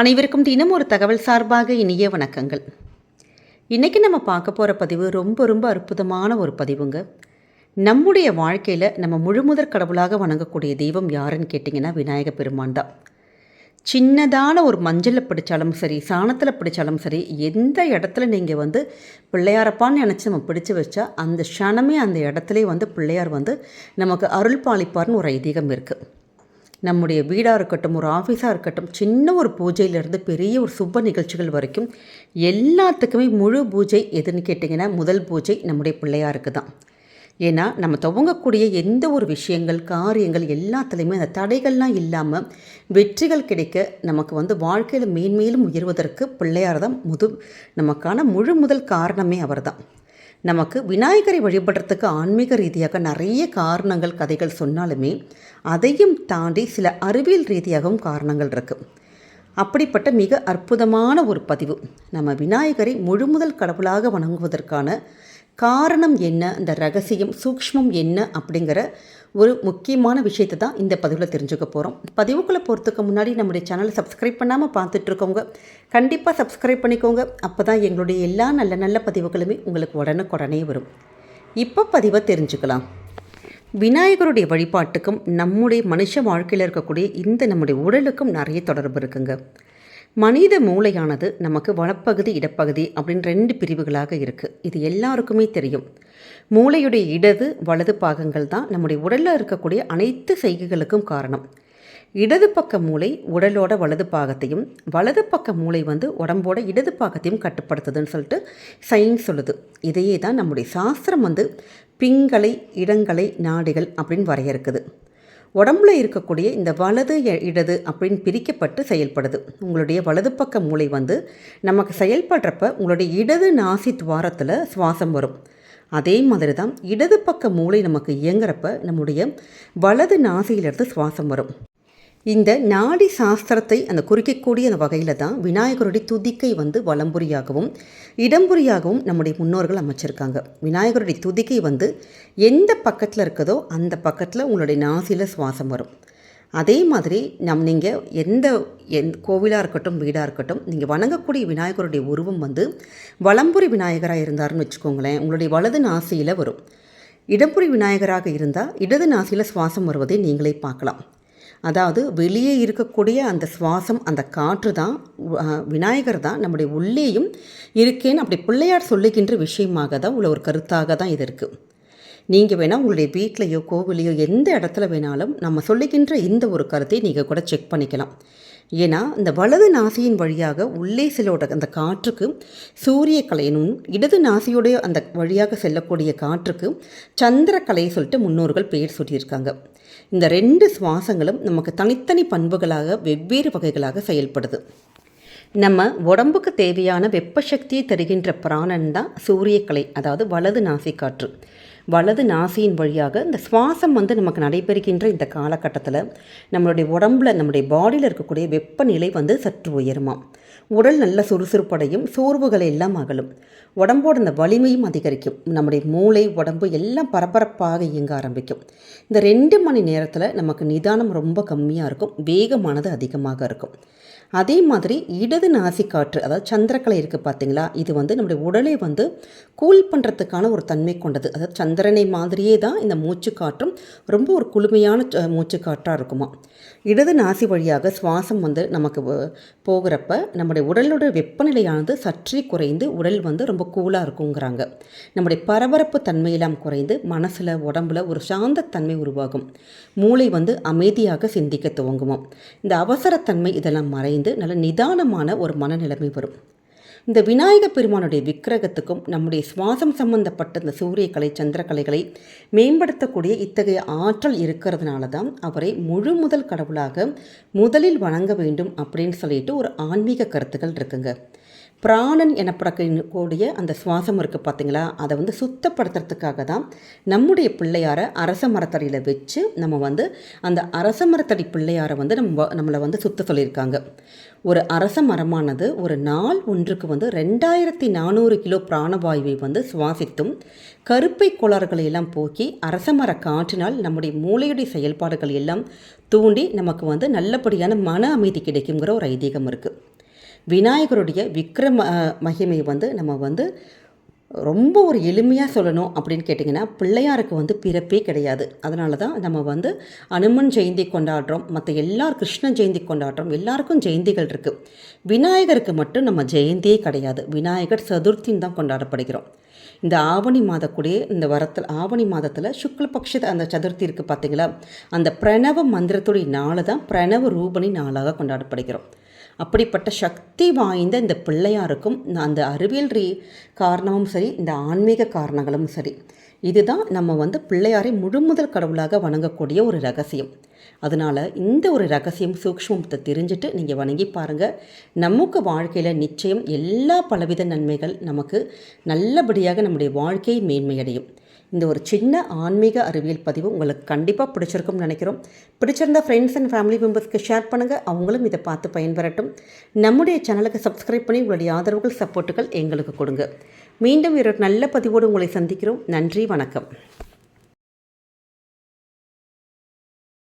அனைவருக்கும் தினம் ஒரு தகவல் சார்பாக இனிய வணக்கங்கள். இன்றைக்கி நம்ம பார்க்க போகிற பதிவு ரொம்ப ரொம்ப அற்புதமான ஒரு பதிவுங்க. நம்முடைய வாழ்க்கையில் நம்ம முழுமுதற் கடவுளாக வணங்கக்கூடிய தெய்வம் யாருன்னு கேட்டிங்கன்னா விநாயக பெருமான் தான். சின்னதான ஒரு மஞ்சளில் பிடிச்சாலும் சரி சாணத்தில் பிடிச்சாலும் சரி எந்த இடத்துல நீங்கள் வந்து பிள்ளையாரப்பான்னு நினச்சி நம்ம பிடிச்சி வச்சா அந்த க்ஷணமே அந்த இடத்துலே வந்து பிள்ளையார் வந்து நமக்கு அருள் பாலிப்பார்னு ஒரு ஐதீகம் இருக்குது நம்முடைய வீடாக இருக்கட்டும் ஒரு ஆஃபீஸாக இருக்கட்டும் சின்ன ஒரு பூஜையிலேருந்து பெரிய ஒரு சுப நிகழ்ச்சிகள் வரைக்கும் எல்லாத்துக்குமே முழு பூஜை எதுன்னு கேட்டிங்கன்னா முதல் பூஜை நம்முடைய பிள்ளையாருக்கு தான் ஏன்னா நம்ம துவங்கக்கூடிய எந்த ஒரு விஷயங்கள் காரியங்கள் எல்லாத்துலேயுமே அந்த தடைகள்லாம் இல்லாமல் வெற்றிகள் கிடைக்க நமக்கு வந்து வாழ்க்கையில் மேன்மேலும் உயர்வதற்கு பிள்ளையார் தான் முது நமக்கான முழு முதல் காரணமே அவர் தான் நமக்கு விநாயகரை வழிபடுறதுக்கு ஆன்மீக ரீதியாக நிறைய காரணங்கள் கதைகள் சொன்னாலுமே அதையும் தாண்டி சில அறிவியல் ரீதியாகவும் காரணங்கள் இருக்குது அப்படிப்பட்ட மிக அற்புதமான ஒரு பதிவு. நம்ம விநாயகரை முழுமுதல் கடவுளாக வணங்குவதற்கான காரணம் என்ன இந்த ரகசியம் சூக்ஷ்மம் என்ன அப்படிங்கிற ஒரு முக்கியமான விஷயத்தை தான் இந்த பதிவில் தெரிஞ்சுக்க போகிறோம் பதிவுக்குள்ளே போகிறதுக்கு முன்னாடி நம்முடைய சேனலை சப்ஸ்கிரைப் பண்ணாமல் பார்த்துட்ருக்கோங்க கண்டிப்பாக சப்ஸ்கிரைப் பண்ணிக்கோங்க. அப்போ தான் எங்களுடைய எல்லா நல்ல நல்ல பதிவுகளுமே உங்களுக்கு உடனுக்குடனே வரும். இப்போ பதிவை தெரிஞ்சுக்கலாம். விநாயகருடைய வழிபாட்டுக்கும் நம்முடைய மனுஷ வாழ்க்கையில் இருக்கக்கூடிய இந்த நம்முடைய உடலுக்கும் நிறைய தொடர்பு இருக்குங்க. மனித மூளையானது நமக்கு வலப்பகுதி இடப்பகுதி அப்படின்னு ரெண்டு பிரிவுகளாக இருக்குது இது எல்லாருக்குமே தெரியும். மூளையுடைய இடது வலது பாகங்கள் தான் நம்முடைய உடலில் இருக்கக்கூடிய அனைத்து செய்கைகளுக்கும் காரணம். இடது பக்க மூளை உடலோட வலது பாகத்தையும் வலது பக்க மூளை வந்து உடம்போட இடது பாகத்தையும் கட்டுப்படுத்துதுன்னு சொல்லிட்டு சயின்ஸ் சொல்லுது. இதையே தான் நம்முடைய சாஸ்திரம் வந்து பிங்களை இடங்களை நாடுகள் அப்படின்னு வரையறுக்குது. உடம்புல இருக்கக்கூடிய இந்த வலது இடது அப்படின்னு பிரிக்கப்பட்டு செயல்படுது. உங்களுடைய வலது பக்க மூளை வந்து நமக்கு செயல்படுறப்ப உங்களுடைய இடது நாசி துவாரத்தில் சுவாசம் வரும். அதே மாதிரி தான் இடது பக்க மூளை நமக்கு இயங்குறப்ப நம்முடைய வலது நாசியிலிருந்து சுவாசம் வரும். இந்த நாடி சாஸ்திரத்தை அந்த குறிக்கக்கூடிய அந்த வகையில் தான் விநாயகருடைய துதிக்கை வந்து வலம்புரியாகவும் இடம்புரியாகவும் நம்முடைய முன்னோர்கள் அமைச்சிருக்காங்க. விநாயகருடைய துதிக்கை வந்து எந்த பக்கத்தில் இருக்குதோ அந்த பக்கத்தில் உங்களுடைய நாசியில் சுவாசம் வரும். அதே மாதிரி நம் நீங்கள் எந்த எந் கோவிலாக இருக்கட்டும் வீடாக இருக்கட்டும் நீங்கள் வணங்கக்கூடிய விநாயகருடைய உருவம் வந்து வலம்புரி விநாயகராக இருந்தார்னு வச்சுக்கோங்களேன் உங்களுடைய வலது நாசியில் வரும். இடம்புரி விநாயகராக இருந்தால் இடது நாசியில் சுவாசம் வருவதை நீங்களே பார்க்கலாம். அதாவது வெளியே இருக்கக்கூடிய அந்த சுவாசம் அந்த காற்று தான் விநாயகர் தான் நம்முடைய உள்ளேயும் இருக்கேன்னு அப்படி பிள்ளையார் சொல்லுகின்ற விஷயமாக தான் உள்ள ஒரு கருத்தாக தான் இது இருக்குது நீங்கள் வேணால் உங்களுடைய வீட்லேயோ கோவிலையோ எந்த இடத்துல வேணாலும் நம்ம சொல்லுகின்ற இந்த ஒரு கருத்தை நீங்கள் கூட செக் பண்ணிக்கலாம். ஏன்னா இந்த வலது நாசியின் வழியாக உள்ளே செல்லோட அந்த காற்றுக்கு சூரிய கலையினும் இடது நாசியோடைய அந்த வழியாக செல்லக்கூடிய காற்றுக்கு சந்திர கலையை சொல்லிட்டு முன்னோர்கள் பெயர் சொல்லியிருக்காங்க இந்த ரெண்டு சுவாசங்களும் நமக்கு தனித்தனி பண்புகளாக வெவ்வேறு வகைகளாக செயல்படுது. நம்ம உடம்புக்கு தேவையான வெப்ப சக்தியை தருகின்ற பிராணன் தான் சூரியக்கலை அதாவது வலது நாசி காற்று வலது நாசியின் வழியாக இந்த சுவாசம் வந்து நமக்கு நடைபெறுகின்ற இந்த காலகட்டத்தில் நம்மளுடைய உடம்பில் நம்முடைய பாடியில் இருக்கக்கூடிய வெப்பநிலை வந்து சற்று உயருமா உடல் நல்ல சுறுசுறுப்படையும் சோர்வுகள் எல்லாம் அகலும். உடம்போட இந்த வலிமையும் அதிகரிக்கும். நம்முடைய மூளை உடம்பு எல்லாம் பரபரப்பாக இயங்க ஆரம்பிக்கும். இந்த ரெண்டு மணி நேரத்தில் நமக்கு நிதானம் ரொம்ப கம்மியாக இருக்கும். வேகமானது அதிகமாக இருக்கும். அதே மாதிரி இடது நாசி காற்று அதாவது சந்திரக்கலை இருக்குது பார்த்தீங்களா? இது வந்து நம்முடைய உடலை வந்து கூல் பண்ணுறதுக்கான ஒரு தன்மை கொண்டது. அதாவது சந்திரனை மாதிரியே தான் இந்த மூச்சு காற்றும் ரொம்ப ஒரு குளுமையான மூச்சு காற்றாக இருக்குமா? இடது நாசி வழியாக சுவாசம் வந்து நமக்கு போகிறப்ப நம்முடைய உடலோட வெப்பநிலையானது சற்றே குறைந்து உடல் வந்து ரொம்ப கூலாக இருக்குங்கிறாங்க. நம்முடைய பரபரப்பு தன்மையெல்லாம் குறைந்து மனசில் உடம்புல ஒரு சாந்த தன்மை உருவாகும். மூளை வந்து அமைதியாக சிந்திக்க துவங்குமா இந்த அவசரத்தன்மை இதெல்லாம் மறைந்து நல்ல நிதானமான ஒரு மனநிலைமை வரும். இந்த விநாயக பெருமானுடைய விக்கிரகத்துக்கும் நம்முடைய சுவாசம் சம்பந்தப்பட்ட இந்த சூரியக்கலை சந்திரக்கலைகளை மேம்படுத்தக்கூடிய இத்தகைய ஆற்றல் இருக்கிறதுனால தான் அவரை முழு முதல் கடவுளாக முதலில் வணங்க வேண்டும் அப்படின்னு சொல்லிட்டு ஒரு ஆன்மீக கருத்துக்கள் இருக்குங்க. பிராணன் எனப்படக்கூடிய அந்த சுவாசம் இருக்குது பார்த்தீங்களா அதை வந்து சுத்தப்படுத்துறதுக்காக தான் நம்முடைய பிள்ளையாரை அரச மரத்தடியில் வச்சு நம்ம வந்து அந்த அரச மரத்தடி பிள்ளையாரை வந்து நம்ம நம்மளை வந்து சுத்த சொல்லியிருக்காங்க. ஒரு அரச மரமானது ஒரு நாள் ஒன்றுக்கு வந்து ரெண்டாயிரத்தி நானூறு கிலோ பிராணவாயுவை வந்து சுவாசித்தும் கருப்பை கோளாறுகளை எல்லாம் போக்கி அரச மர காற்றினால் நம்முடைய மூளையுடைய செயல்பாடுகள் எல்லாம் தூண்டி நமக்கு வந்து நல்லபடியான மன அமைதி கிடைக்குங்கிற ஒரு ஐதீகம் இருக்குது விநாயகருடைய விக்ரம அஹ், மகிமை வந்து நம்ம வந்து ரொம்ப ஒரு எளிமையாக சொல்லணும் அப்படின்னு கேட்டிங்கன்னா பிள்ளையாருக்கு வந்து பிறப்பே கிடையாது. அதனால தான் நம்ம வந்து அனுமன் ஜெயந்தி கொண்டாடுறோம் மற்ற எல்லார் கிருஷ்ண ஜெயந்தி கொண்டாடுறோம் எல்லாருக்கும் ஜெயந்திகள் இருக்குது விநாயகருக்கு மட்டும் நம்ம ஜெயந்தியே கிடையாது. விநாயகர் சதுர்த்தின்னு தான் கொண்டாடப்படுகிறோம். இந்த ஆவணி மாதக்குடியே இந்த வரத்தில் ஆவணி மாதத்தில் சுக்லபக்ஷ அந்த சதுர்த்தி இருக்குது பார்த்தீங்களா அந்த பிரணவ மந்திரத்துடைய நாளை தான் பிரணவ ரூபணி நாளாக கொண்டாடப்படுகிறோம். அப்படிப்பட்ட சக்தி வாய்ந்த இந்த பிள்ளையாருக்கும் அந்த அறிவியல் ரீ காரணமும் சரி இந்த ஆன்மீக காரணங்களும் சரி. இதுதான் நம்ம வந்து பிள்ளையாரை முழுமுதல் கடவுளாக வணங்கக்கூடிய ஒரு ரகசியம். அதனால் இந்த ஒரு ரகசியம் சூக்ஷ்மத்தை தெரிஞ்சுட்டு நீங்கள் வணங்கி பாருங்கள் நமக்கு வாழ்க்கையில் நிச்சயம் எல்லா பலவித நன்மைகள் நமக்கு நல்லபடியாக நம்முடைய வாழ்க்கையை மேன்மையடையும். இந்த ஒரு சின்ன ஆன்மீக அறிவியல் பதிவு உங்களுக்கு கண்டிப்பாக பிடிச்சிருக்கும்னு நினைக்கிறோம். பிடிச்சிருந்த ஃப்ரெண்ட்ஸ் அண்ட் ஃபேமிலி மெம்பர்ஸ்க்கு ஷேர் பண்ணுங்கள் அவங்களும் இதை பார்த்து பயன்பெறட்டும். நம்முடைய சேனலுக்கு சப்ஸ்கிரைப் பண்ணி உங்களுடைய ஆதரவுகள் சப்போர்ட்டுகள் எங்களுக்கு கொடுங்க. மீண்டும் ஒரு நல்ல பதிவோடு உங்களை சந்திக்கிறோம். நன்றி வணக்கம்.